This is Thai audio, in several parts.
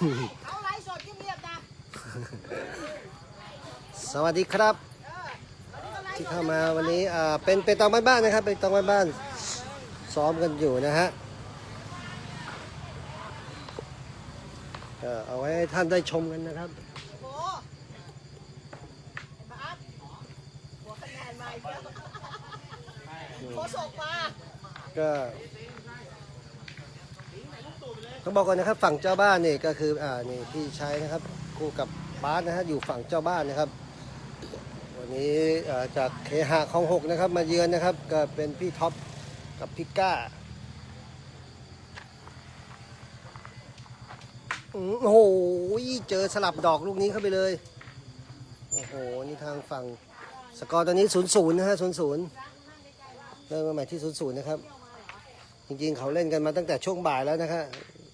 เขาไลฟ์สดเงียบๆนะสวัสดีครับ ที่เข้ามาวันนี้อ่าเป็นเป็นตองบ้านๆนะครับ เป็นตองบ้านๆซ้อมกันอยู่นะฮะก็เอาไว้ให้ท่านได้ชมกันนะครับ โอ้โหบาสหัวคะแนนมาอีกแล้วโคศกมาก็ ต้องบอกก่อนนะครับฝั่งเจ้าบ้านนี่ก็คืออ่านี่พี่ใชายนะครับคู่กับบาสนะฮะอยู่ฝั่งเจ้าบ้านนะครับ วันนี้จากเคหะคลองหกนะครับ มาเยือนนะครับ ก็เป็นพี่ท็อปกับพี่ก้าโอ้โหเจอสลับดอกลูกนี้เข้าไปเลย โอ้โห นี่ทางฝั่งสกอร์ตอนนี้ศูนย์ศูนย์นะฮะศูนย์ศูนย์เริ่มมาใหม่ที่ศูนย์ศูนย์นะครับ จริงๆเขาเล่นกันมาตั้งแต่ช่วงบ่ายแล้วนะครับ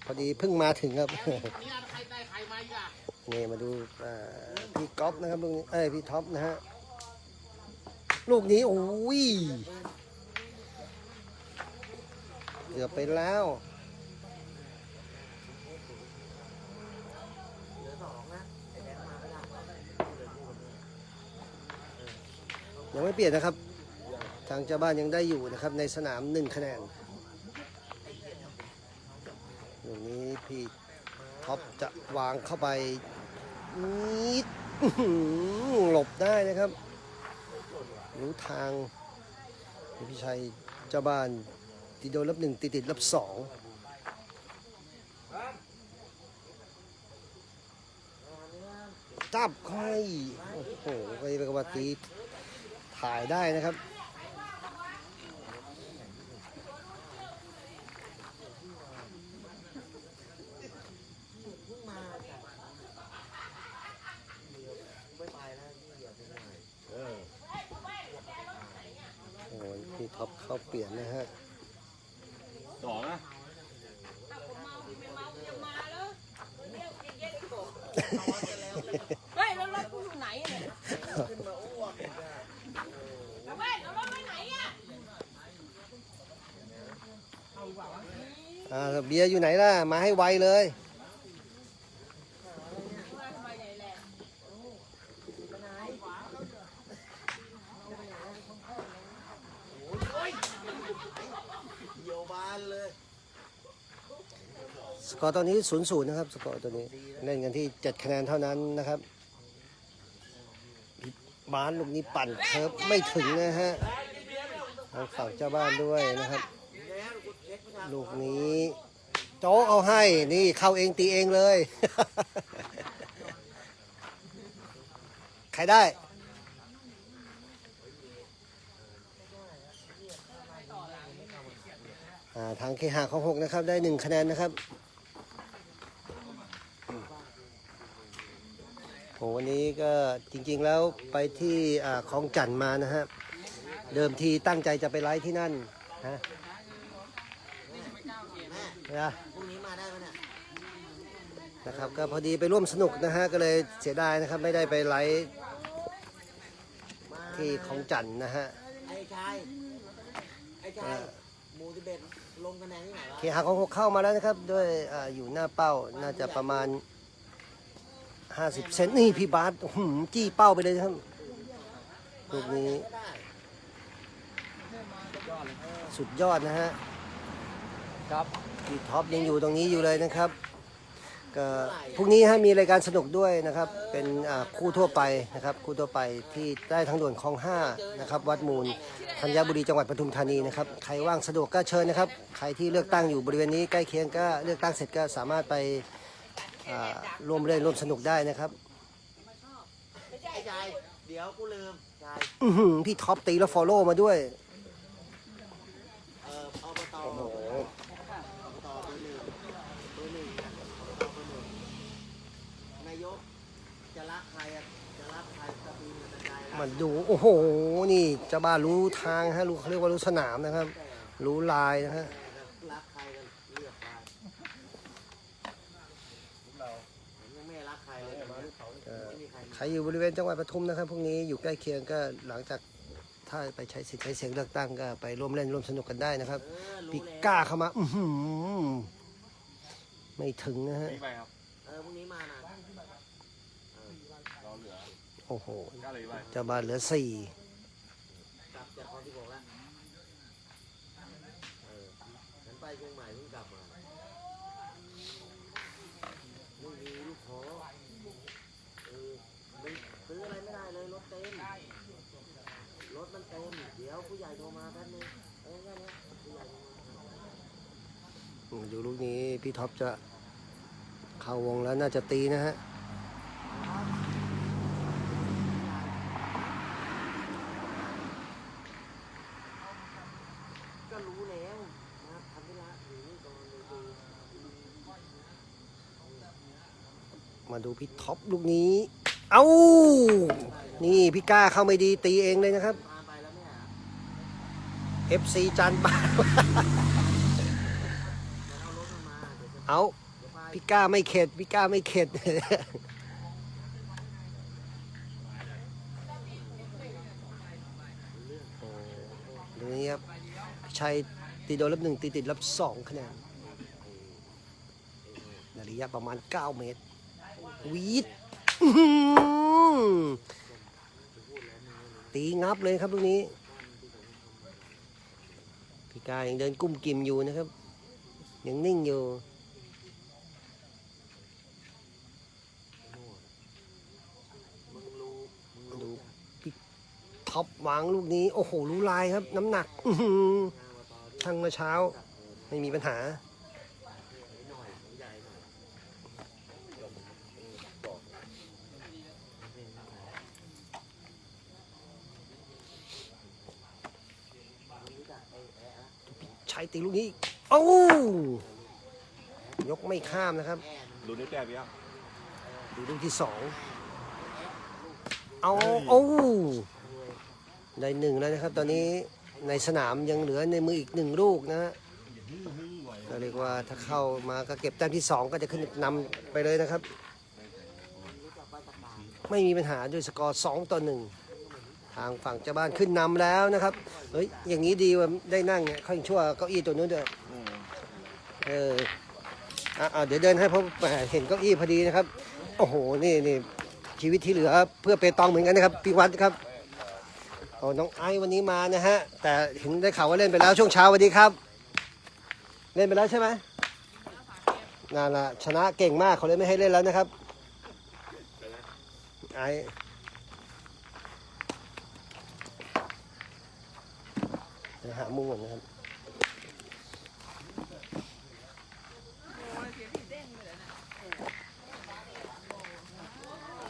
พอดีเพิ่งมาถึงครับ นี่มาดูอ่าพี่ก๊อฟนะครับลูกนี้เอ้ยพี่ท็อปนะฮะ ลูกนี้โอ้ยเกือบไปแล้วยังไม่เปลี่ยนนะครับ ทางเจ้าบ้านยังได้อยู่นะครับ ในสนามหนึ่งคะแนน ลูกนี้พี่ท็อปจะวางเข้าไปนิดหลบได้นะครับ รู้ทางพี่ชัยเจ้าบ้านติดโดนรับหนึ่งติดติดรับสองจับค่อยโอ้โหก็เรียกว่าตีถ่ายได้นะครับ โอ้ย พี่ท็อปเข้าเปลี่ยนนะฮะสองนะเฮ้ยแล้วรถกูอยู่ไหนเนี่ยแล้วเว้ยแล้วรถไปไหนอะอ่าเบียร์อยู่ไหนล่ะ มาให้ไวเลย เดียวบานเลย สกอร์ตอนนี้ศูนย์ศูนย์นะครับ สกอร์ตัวนี้เล่นกันที่เจ็ดคะแนนเท่านั้นนะครับบ้านลูกนี้ปั่นเคิร์ฟไม่ถึงนะฮะทางฝั่งเจ้าบ้านด้วยนะครับแล้วกูเช็คไม่ทันลูกนี้โจ๊กเอาให้นี่เข้าเองตีเองเลย ใครได้ อ่า ทางเคหะของหกนะครับ ได้หนึ่งคะแนนนะครับโหวันนี้ก็จริงๆแล้วไปที่อ่าคลองจันทน์มานะฮะเดิมทีตั้งใจจะไปไลฟ์ที่นั่นฮะแม่นะพรุ่งนี้มาได้ไหมเนี่ยนะครับก็พอดีไปร่วมสนุกนะฮะก็เลยเสียดายนะครับไม่ได้ไปไลฟ์มาที่ของจันทน์นะฮะไอ้ชายไอ้ชายหมูสิบเอ็ด ลงคะแนนที่ไหนวะเคหะของหกเข้ามาแล้วนะครับ ด้วยอาอยู่หน้าเป้าน่าจะประมาณ 50 เซนนี่พี่บาสอื้อหือจี้เป้าไปเลยนะครับลูกนี้ก็ได้สุดยอดนะฮะครับพี่ท็อปยังอยู่ตรงนี้อยู่เลยนะครับก็พรุ่งนี้ฮะมีรายการสนุกด้วยนะครับ เป็นอ่าคู่ทั่วไปนะครับ คู่ทั่วไปที่ได้ทางด่วนคลองห้านะครับวัดมูล ธัญบุรีจังหวัดปทุมธานีนะครับใครว่างสะดวกก็เชิญนะครับ ใครที่เลือกตั้งอยู่บริเวณนี้ใกล้เคียงก็เลือกตั้งเสร็จก็สามารถไปอ่าร่วมเล่นร่วมสนุกได้นะครับไอ้ชายเดี๋ยวกูลืมชายอื้อหือพี่ท็อปตีแล้วฟอลโล่มาด้วย เอ่ออบตอบตเบอร์หนึ่งเบอร์หนึ่งนะอบตเบอร์หนึ่งนายกจะรักใครอะจะรักใครตะปีนกระจาย มาดูโอ้โห นี่เจ้าบ้านรู้ทางฮะรู้เขาเรียกว่ารู้สนามนะครับ รู้ลายนะฮะใครอยู่บริเวณจังหวัดปทุมนะครับพวกนี้อยู่ใกล้เคียงก็หลังจากถ้าไปใช้สิทธิ์ใช้เสียงเลือกตั้งก็ไปร่วมเล่นร่วมสนุกกันได้นะครับปีก้าเข้ามา อืไม่ถึงนะฮะ เออพรุ่งนี้มานะ โอ้โหเก้าเลยไปเจ้าบ้านเหลือสี่กลับจากคอนที่บอกแล้วเออฉันไปเชียงใหม่เพิ่งกลับมาไม่มีลูกขอเออไม่ซื้ออะไรไม่ได้เลยรถเต็ม รถมันเต็ม เดี๋ยวผู้ใหญ่โทรมาแป๊บนึงเออแค่นี้ผู้ใหญ่โทรมาดูลูกนี้พี่ท็อปจะเข้าวงแล้วน่าจะตีนะฮะ ก็รู้แล้วนะครับทำเวลาอยู่นี่ก่อนเลยดู มาดูพี่ท็อปลูกนี้ เอ้า นี่พี่ก้าเข้าไม่ดีตีเองเลยนะครับมาไปแล้วเนี่ย FC จานบานเดี๋ยวเอารถมันมาเอาพี่ก้าไม่เข็ดพี่ก้าไม่เข็ดดูนี่ครับพี่ชัยตีโดนรับหนึ่งตีติดรับสองคะแนนในระยะประมาณ 9 เมตร วีดตีงับเลยครับลูกนี้ พี่กายยังเดินกุ้มกิมอยู่นะครับ ยังนิ่งอยู่ดูพี่ท็อปวางลูกนี้ โอ้โหรู้ลายครับ น้ำหนักอื้งานวตอด้วยช่างเมื่อเช้า ไม่มีปัญหา หน่อยของใหญ่หน่อยรู้จักไอ้แอะนะ ใช้ ตีลูกนี้โอ้ยกไม่ข้ามนะครับแอะมันดูนิ้วแต้มพี่ครับดูลูกที่สองเอาโอ้ได้หนึ่งแล้วนะครับ ตอนนี้ในสนามยังเหลือในมืออีกหนึ่งลูกนะฮะก็เรียกว่าถ้าเข้ามาก็เก็บแต้มที่สองก็จะขึ้นนำไปเลยนะครับรู้จักปลาตะกางไม่มีปัญหาด้วยสกอร์2ต่อ1 ทางฝั่งเจ้าบ้านขึ้นนำแล้วนะครับ เฮ้ย อย่างนี้ดีว่าได้นั่งเนี่ยเขายังชั่วเก้าอี้ตัวนู้นเด้อเอออะอะเดี๋ยวเดินให้เพราะแหมเห็นเก้าอี้พอดีนะครับ โอ้โห นี่นี่ชีวิตที่เหลือเพื่อเปตองเหมือนกันนะครับพี่วัดครับโอ้น้องไอซ์วันนี้มานะฮะ แต่เห็นได้ข่าวว่าเล่นไปแล้วช่วงเช้าวัสดีครับ เล่นไปแล้วใช่ไหมนั่นแหละชนะเก่งมากเขาเลยไม่ให้เล่นแล้วนะครับไอซ์เดี๋ยว หามุมก่อนนะครับ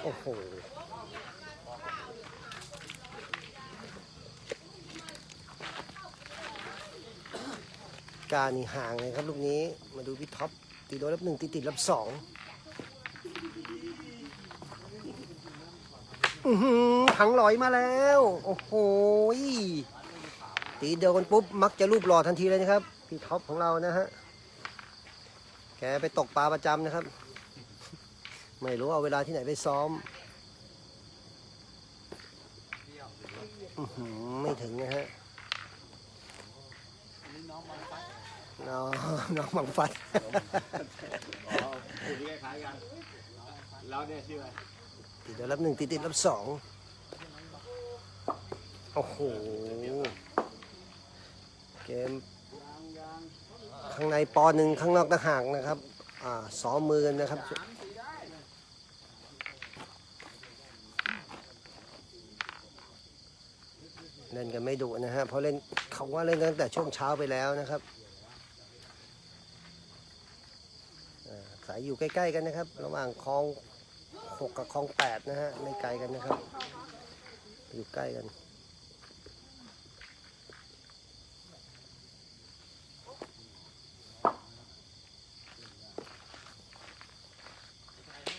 โอ้โหการนี่ห่างเลยครับลูกนี้มาดูพี่ท็อปตีโดนรับหนึ่งตีติดรับสองถังลอยมาแล้ว โอ้โห ตีโดนปุ๊บมักจะรูปหล่อทันทีเลยนะครับ พี่ท็อปของเรานะฮะแกไปตกปลาประจำนะครับ ไม่รู้เอาเวลาที่ไหนไปซ้อมไม่ถึงนะฮะน้องน้องบังฟัดอ๋อคู่นี้คล้ายๆกันแล้วเนี่ยชื่ออะไรติดแล้วรับหนึ่งติดติดรับสองโอ้โห เกม ข้างในปอหนึ่งข้างนอกต่างหากนะครับอ่าซ้อมมือกันนะครับเล่นกันไม่ดุนะฮะเพราะเล่นเขาว่าเล่นตั้งแต่ช่วงเช้าไปแล้วนะครับอ่าสายอยู่ใกล้ ๆ กันนะครับ ระหว่างคลองหกกับคลองแปดนะฮะไม่ไกลกันนะครับ อยู่ใกล้กัน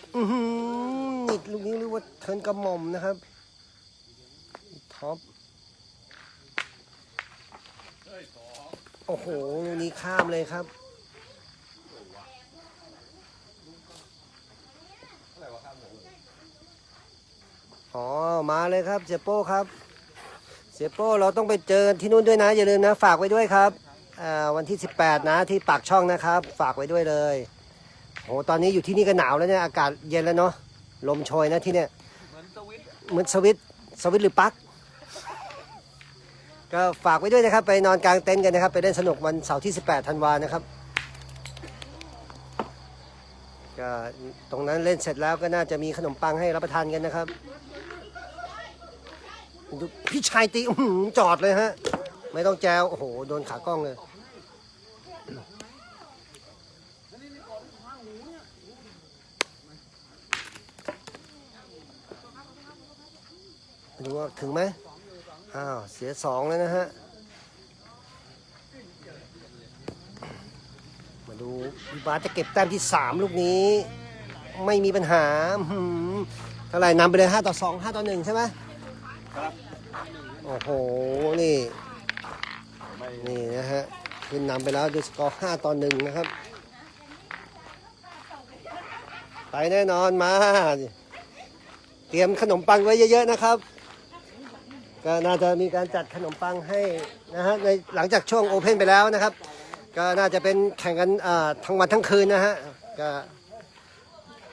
อือหือนี่ ลูกนี้เรียกว่าเทินกระหม่อมนะครับ ท็อป โอ้โห ลูกนี้ข้ามเลยครับอ๋อ มาเลยครับ เสียโป้ครับ เสียโป้เราต้องไปเจอที่นู่นด้วยนะ อย่าลืมนะ ฝากไว้ด้วยครับวันที่ 18 นะที่ปากช่องนะครับ ฝากไว้ด้วยเลย โหโหตอนนี้อยู่ที่นี่ก็หนาวแล้วเนี่ยอากาศเย็นแล้วเนาะลมโชยนะที่เนี่ยเหมือนสวิตเหมือนสวิตสวิตหรือปลั๊กก็ฝากไว้ด้วยนะครับ ไปนอนกลางเต็นท์กันนะครับ ไปเล่นสนุกวันเสาร์ที่ 18ธันวานะครับก็ตรงนั้นเล่นเสร็จแล้วก็น่าจะมีขนมปังให้รับประทานกันนะครับดูพี่ชายตีจอดเลยฮะ ไม่ต้องแจวโอ้โห โดนขากล้องเลย ดูว่าถึงไหมอ้าวเสียสองแล้วนะฮะ มาดูพี่บาสจะเก็บแต้มที่สามลูกนี้ ไม่มีปัญหาอื้อหือเท่าไหร่นำไปเลยห้าต่อสองห้าต่อหนึ่งใช่ไหมครับโอ้โห นี่ไม่นี่นะฮะขึ้นนำไปแล้วด้วยสกอร์5ต่อ1นะครับ ไปแน่นอนมา เตรียมขนมปังไว้เยอะ ๆ นะครับ ก็น่าจะมีการจัดขนมปังให้นะฮะในหลังจากช่วงโอเพ่นไปแล้วนะครับ ก็น่าจะเป็นแข่งกันอ่าทั้งวันทั้งคืนนะฮะก็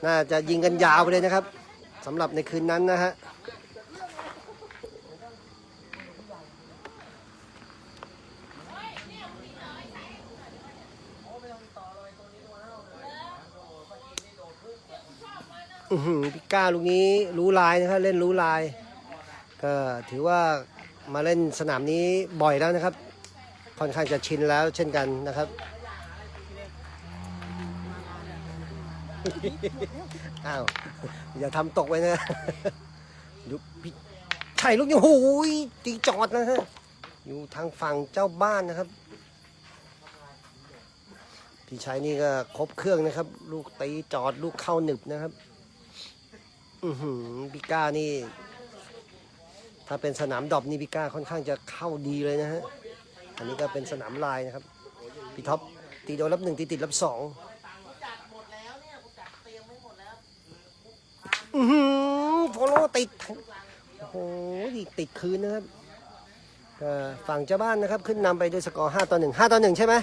น่าจะยิงกันยาวไปเลยนะครับสำหรับในคืนนั้นนะฮะอื้อหือพิก้าลูกนี้รู้ลายนะครับเล่นรู้ลาย ก็ถือว่ามาเล่นสนามนี้บ่อยแล้วนะครับ ค่อนข้างจะชินแล้วเช่นกันนะครับอ้าวอย่าทำตกไว้นะยุบพี่ไถ่ลูกนี้โอ้โหตีจอดนะฮะอยู่ทางฝั่งเจ้าบ้านนะครับพี่ชัยนี่ก็ครบเครื่องนะครับ ลูกตีจอดลูกเข้าหนึบนะครับ อือหือพิก้านี่ ถ้าเป็นสนามดอบนี่พิก้าค่อนข้างจะเข้าดีเลยนะฮะ อันนี้ก็เป็นสนามลายนะครับ พี่ท็อปตีโดนรับหนึ่งตีติดรับสองอือหือโฟโลติด โอ้โหติดคืนนะครับฝั่งเจ้าบ้านนะครับ ขึ้นนำไปด้วยสกอร์ 5 ต่อ 1 5 ต่อ 1 ใช่ไหม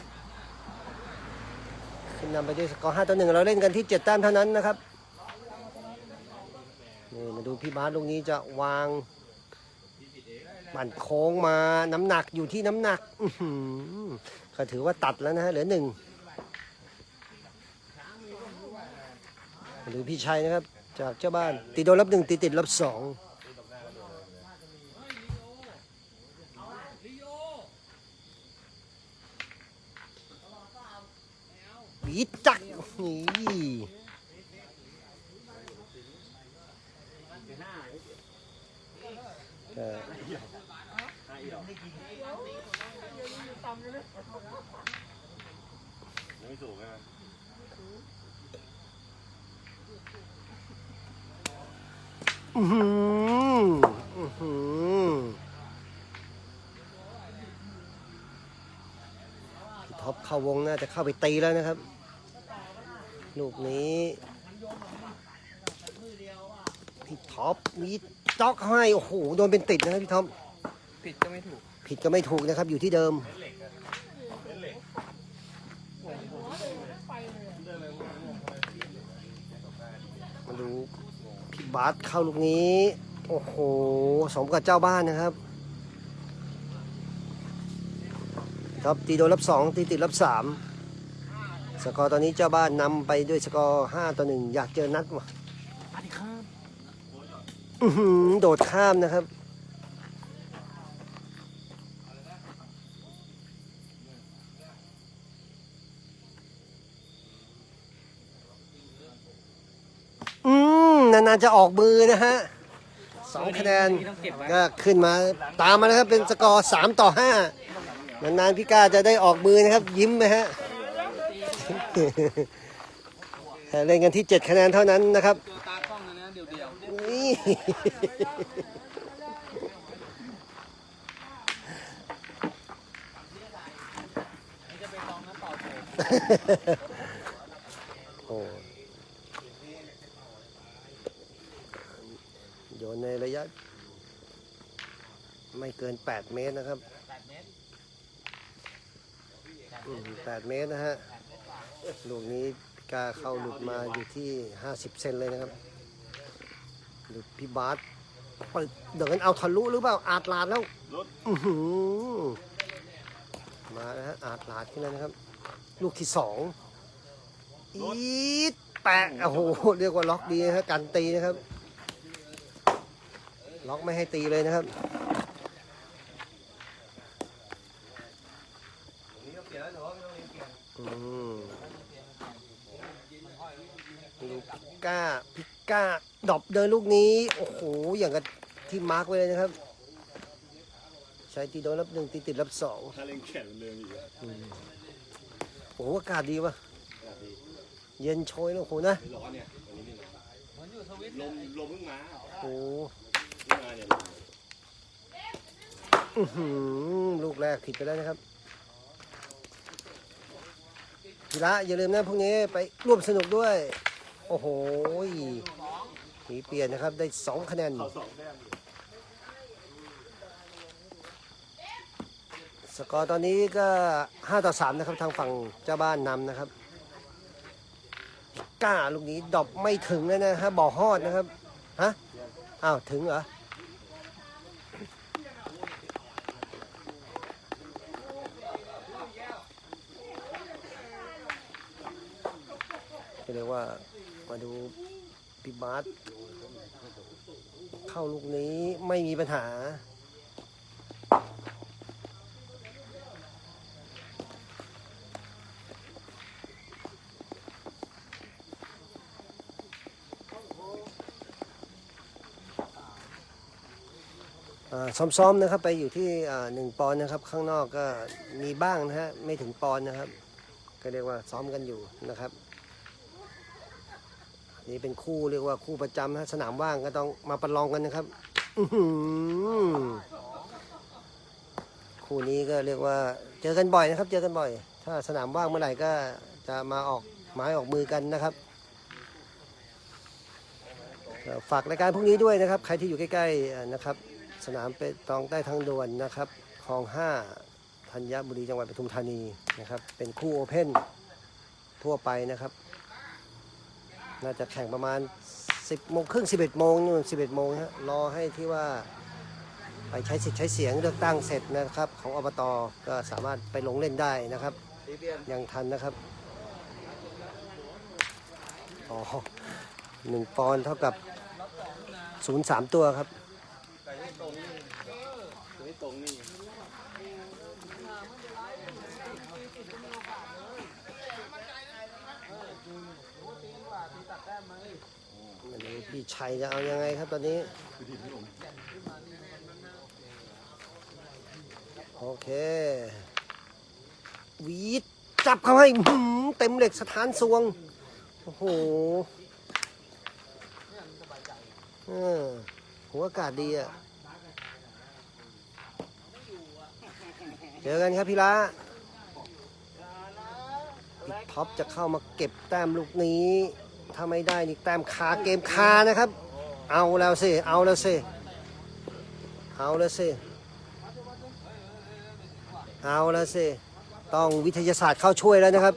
ขึ้นนำไปด้วยสกอร์ 5 ต่อ 1 เราเล่นกันที่ 7 แต้มเท่านั้นนะครับ นี่มาดูพี่บาสลูกนี้จะวาง บั่นโค้งมาน้ำหนักอยู่ที่น้ำหนักก็ถือว่าตัดแล้วนะเหลือหนึ่งมาดูพี่ชัยนะครับ จากเจ้าบ้านตีโดนรับหนึ่งตีติดรับสองบีจักนี่เออ ยังไม่สูงใช่ไหมอือหืออือหือพี่ท็อปเข้าวงน่าจะเข้าไปตีแล้วนะครับ ลูกนี้พี่ท็อปมีจ็อกให้ โอ้โห โดนเป็นติดนะครับพี่ท็อป ผิดก็ไม่ถูก ผิดก็ไม่ถูกนะครับ อยู่ที่เดิม ดูพี่บาสเข้าลูกนี้ โอ้โห สมกับเจ้าบ้านนะครับ ครับตีโดนรับสองตีติดรับสามสกอร์ตอนนี้เจ้าบ้านนำไปด้วยสกอร์ห้าต่อหนึ่งอยากเจอนัดว่ะสวัสดีครับอื้อหือโดดข้ามนะครับ นานๆจะออกมือนะฮะสองคะแนนต้องเก็บไว้ก็ขึ้นมาตามมาแล้วครับเป็นสกอร์สามต่อห้านานๆพี่ก้าจะได้ออกมือนะครับ ยิ้มไหมฮะเล่นกันที่7คะแนนเท่านั้นนะครับเจอตากล้องนะนะเดียวเดียวนี่นี่จะไปลองน้ำเปล่าโถ โอ้โยนในระยะ ไม่เกิน 8 เมตรนะครับแปดเมตรอืม8เมตรนะฮะ ลูกนี้กาเข้าหลุดมาอยู่ที่ 50 เซนเลยนะครับ หลุดพี่บาสเปิดเดินเอาทะลุหรือเปล่า อาดลาดแล้วมาแล้วฮะ อาดลาดขึ้นแล้วนะครับ ลูกที่สองอีดแปะโอ้โห เรียกว่าล็อกดีนะฮะกันตีนะครับ ล็อกไม่ให้ตีเลยนะครับอืมลูกพิก้าพิก้าดรอปเดินลูกนี้ โอ้โห อย่างกับที่มาร์กไว้เลยนะครับใช้ตีโดนรับหนึ่งตีติดรับสองถ้าเล่นแข่งเรื่องอีกอะโอ้โหอากาศดีวะแบบนี้เย็นโชยแล้วโอ้โหนะไม่ร้อนเนี่ยวันนี้ไม่ร้อนลมลมเพิ่งมาโอ้โห เนี่ยลูกแรกผิดไปแล้วนะครับทีละอย่าลืมนะพรุ่งนี้ไปร่วมสนุกด้วย โอ้โหหีเปลี่ยนนะครับได้สองคะแนนสกอร์ตอนนี้ก็ 5 ต่อ 3 นะครับ ทางฝั่งเจ้าบ้านนำนะครับกล้าลูกนี้ดอปไม่ถึงเลยนะฮะบ่อฮอดนะครับ ฮะ อ้าว ถึงเหรอ ก็เรียกว่ามาดูพี่บาสเข้าลูกนี้ไม่มีปัญหาอ่าซ้อมๆนะครับไปอยู่ที่หนึ่งปอนนะครับ ข้างนอกก็มีบ้างนะฮะไม่ถึงปอนนะครับ ก็เรียกว่าซ้อมกันอยู่นะครับ นี่เป็นคู่เรียกว่าคู่ประจำนะสนามว่างก็ต้องมาประลองกันนะครับคู่นี้ก็เรียกว่าเจอกันบ่อยนะครับ เจอกันบ่อย ถ้าสนามว่างเมื่อไหร่ก็จะมาออกไม้ออกมือกันนะครับฝากรายการพวกนี้ด้วยนะครับ ใครที่อยู่ใกล้ๆนะครับ สนามเปตองใต้ทางด่วนนะครับคลอง5ธัญบุรีจังหวัดปทุมธานีนะครับ เป็นคู่โอเพ่นทั่วไปนะครับ น่าจะแข่งประมาณ 10โมงครึ่ง11โมงนู่น11โมงฮะรอให้ที่ว่าไปใช้สิทธิ์ใช้เสียงเลือกตั้งเสร็จนะครับ ของอบตก็สามารถไปลงเล่นได้นะครับ ยังทันนะครับอ๋อหนึ่งปอนเท่ากับ03ตัวครับตรงนี้ตรงนี่ ไม่รู้พี่ชัยจะเอายังไงครับตอนนี้ โอเค วีดจับเข้าให้เต็มเหล็กสถานสวง โอ้โหหัวอากาศดีอะ เจอกันครับพี่ละปีท็อปจะเข้ามาเก็บแต้มลูกนี้ ถ้าไม่ได้นี่แต้มคาเกมคานะครับ เอาแล้วสิ เอาแล้วสิ เอาแล้วสิ เอาแล้วสิ ต้องวิทยาศาสตร์เข้าช่วยแล้วนะครับ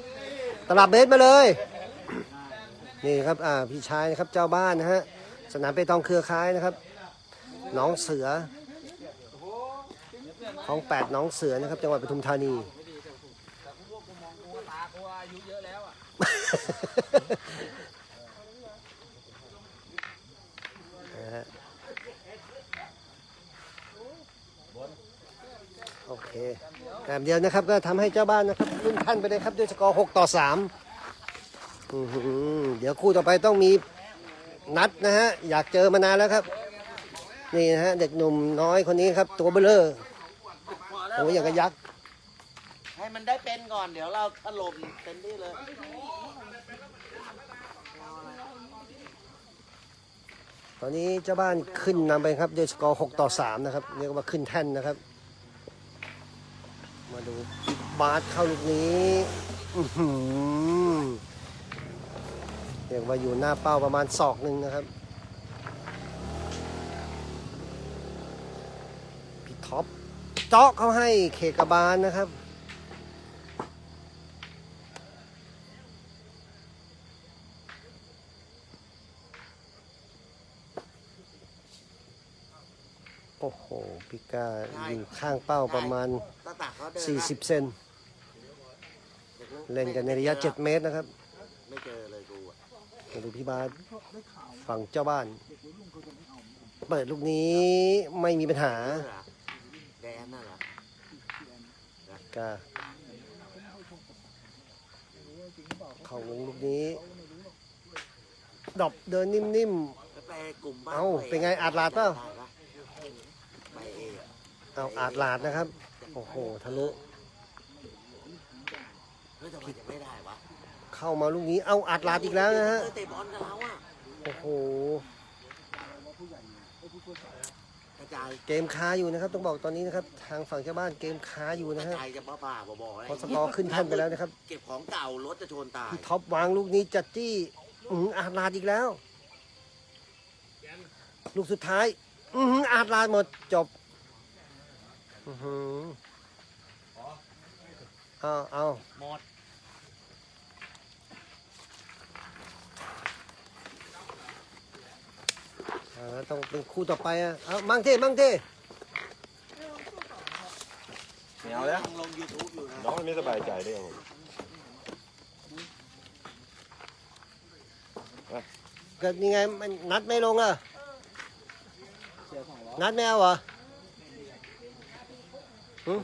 ตลับเบสมาเลย นี่ครับอ่าพี่ชายนะครับเจ้าบ้านนะฮะ สนามเปตองเครือข่ายนะครับ น้องเสือ ของแปดน้องเสือนะครับ จังหวัดปทุมธานี นะฮะโอเค แต้มเดียวนะครับก็ทำให้เจ้าบ้านนะครับขึ้นขั้นไปเลยครับด้วยสกอร์6ต่อ3อื้อหือเดี๋ยวคู่ต่อไปต้องมีนัดนะฮะอยากเจอมานานแล้วครับ นี่นะฮะเด็กหนุ่มน้อยคนนี้ครับ ตัวเบลเลอร์โอ้ยอย่างกระยักษ์ให้มันได้เป็นก่อนเดี๋ยวเราถล่มเต็มที่เลยตอนนี้เจ้าบ้านขึ้นนำไปครับด้วยสกอร์ 6 ต่อ 3 นะครับ เรียกว่าขึ้นแท่นนะครับาดูบาสเข้าลูกนี้เรียกว่าอยู่หน้าเป้าประมาณศอกหนึ่งนะครับพี่ท็อปเจาะเขาให้เคกบาลนะครับโอ้โหพี่ก้าอยู่ข้างเป้าประมาณ 40 เซนเล่นกันในระยะ 7 เมตรนะครับ ไม่เจอเลยกูอะมาดูพี่บาสฝั่งเจ้าบ้าน เปิดลูกนี้ไม่มีปัญหาเออเหรอแดนน่ะเหรอก็เข้าวงลูกนี้ ดอบเดินนิ่มแล้วไปกลุ่มบ้านเอ้าเป็นไงอาดลาดเปล่าไปเองๆเอาอาดลาดนะครับ โอ้โหทะลุเฮ้ยทำไมจะไม่ได้วะเข้ามาลูกนี้เอาอาดลาดอีกแล้วนะฮะเออเตะบอลกับเราอะโอ้โห กระจายเกมค้าอยู่นะครับ ต้องบอกตอนนี้นะครับ ทางฝั่งเจ้าบ้านเกมค้าอยู่กนะระฮะจายจะบ้าบ้าๆบอๆอะไรเพราะสกอร์ขึ้นแท่นไปแล้วนะครับเก็บของเก่ารถจะชนตายพี่ท็อปวางลูกนี้จัดจี้อือหืออาดลาดอีกแล้ว ลูกสุดท้าย อือหืออาดลาดหมดจบ อือหือเอาเอาหมดเอาแล้วต้องเป็นคู่ต่อไปอะเอามั่งเท่มั่งเท่ไม่เอาแล้วยังลงยูทูบอยู่นะน้องมันไม่สบายใจด้วยผมเกิดยังไงมันนัดไม่ลงอะนัดไม่เอาเหรอ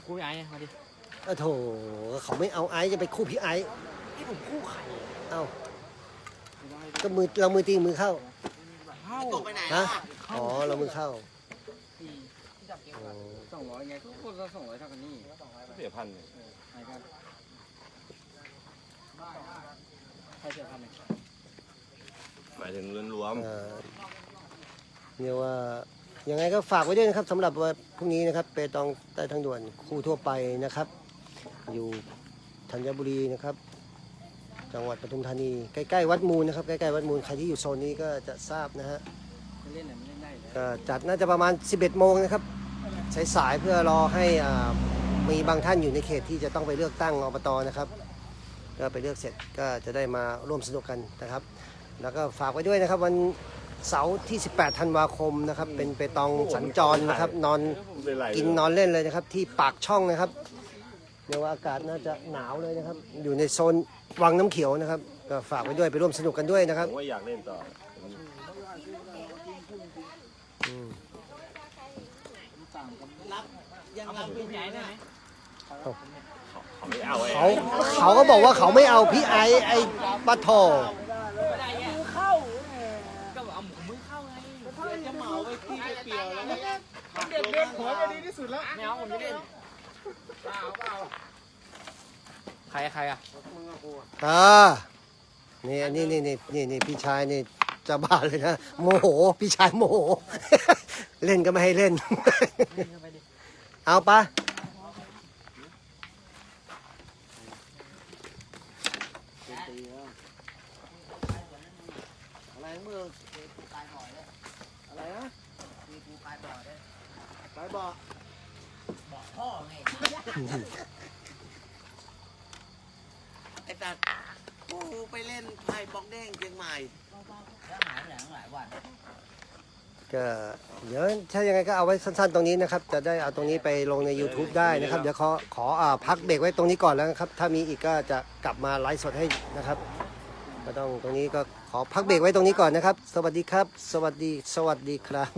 คุยไอ้มาดิเออโถเขาไม่เอาไอซ์จะไปคู่พี่ไอซ์นี่ผมคู่ไข่เอ้าก็มือเรามือตีมือเข้า เข้าตกไปไหนฮะล่ะอ๋อ เรามือเข้าที่จับเกมอ๋อสองร้อยไงก็คนละสองร้อยเท่ากันนี่เสียพันไหนกันใครเสียพันไหมหมายถึงรวมเอ่อเรียกว่ายังไงก็ฝากไว้ด้วยนะครับสำหรับวันพรุ่งนี้นะครับเปตองใต้ทางด่วนคู่ทั่วไปนะครับ อยู่ธัญบุรีนะครับ จังหวัดปทุมธานีใกล้ๆวัดมูลนะครับใกล้ๆวัดมูลใครที่อยู่โซนนี้ก็จะทราบนะฮะเล่นเนี่ยไม่เล่นได้เลยก็จัดน่าจะประมาณ 11 โมงนะครับสายๆเพื่อรอให้อ่ามีบางท่านอยู่ในเขตที่จะต้องไปเลือกตั้งอบตนะครับ ก็ไปเลือกเสร็จก็จะได้มาร่วมสนุกกันนะครับ แล้วก็ฝากไว้ด้วยนะครับวัน เสาร์ที่ 18 ธันวาคมนะครับ เป็นเปตองสัญจรนะครับ นอนๆเป็นไรกินนอนเล่นเลยนะครับ ที่ปากช่องนะครับเรียกว่าอากาศน่าจะหนาวเลยนะครับ อยู่ในโซนวังน้ำเขียวนะครับ ก็ฝากไว้ด้วยไปร่วมสนุกกันด้วยนะคผรับมว่าอยากเล่นต่ออืมรับยังรับไม่ได้นะเขาไม่เอาไอ้เขาเขาก็บอกว่าเขาไม่เอาพี่ไอซ์ไอ้ปะโถ ไม่ได้ไงเข้าก็เอาหมูมือเข้าไง จะเหมาไปที่ เปลี่ยวแล้วเนี่ยเด็กเด็กหัวจะดีที่สุดแล้วไม่เอาผมไม่เล่นใครใครอะอ่านี่อันนี่นี่นี่นี่นี่พี่ชายนี่จะบ้าเลยนะโมโหพี่ชายโมโห เล่นก็ไม่ให้เล่น เอาปะ อะไรของมึงอะไรนะไปบอกไอ้ตัดกูไปเล่นไพ่บล็อกเด้งเชียงใหม่ ก็เดี๋ยวถ้ายังไงก็เอาไว้สั้นๆ ตรงนี้นะครับ จะได้เอาตรงนี้ไปลงใน YouTube ได้นะครับ เดี๋ยวขอขออ่าพักเบรกไว้ตรงนี้ก่อนแล้วนะครับ ถ้ามีอีกก็จะกลับมาไลฟ์สดให้นะครับก็ต้องตรงนี้ก็ขอพักเบรกไว้ตรงนี้ก่อนนะครับ สวัสดีครับ สวัสดี สวัสดีครับ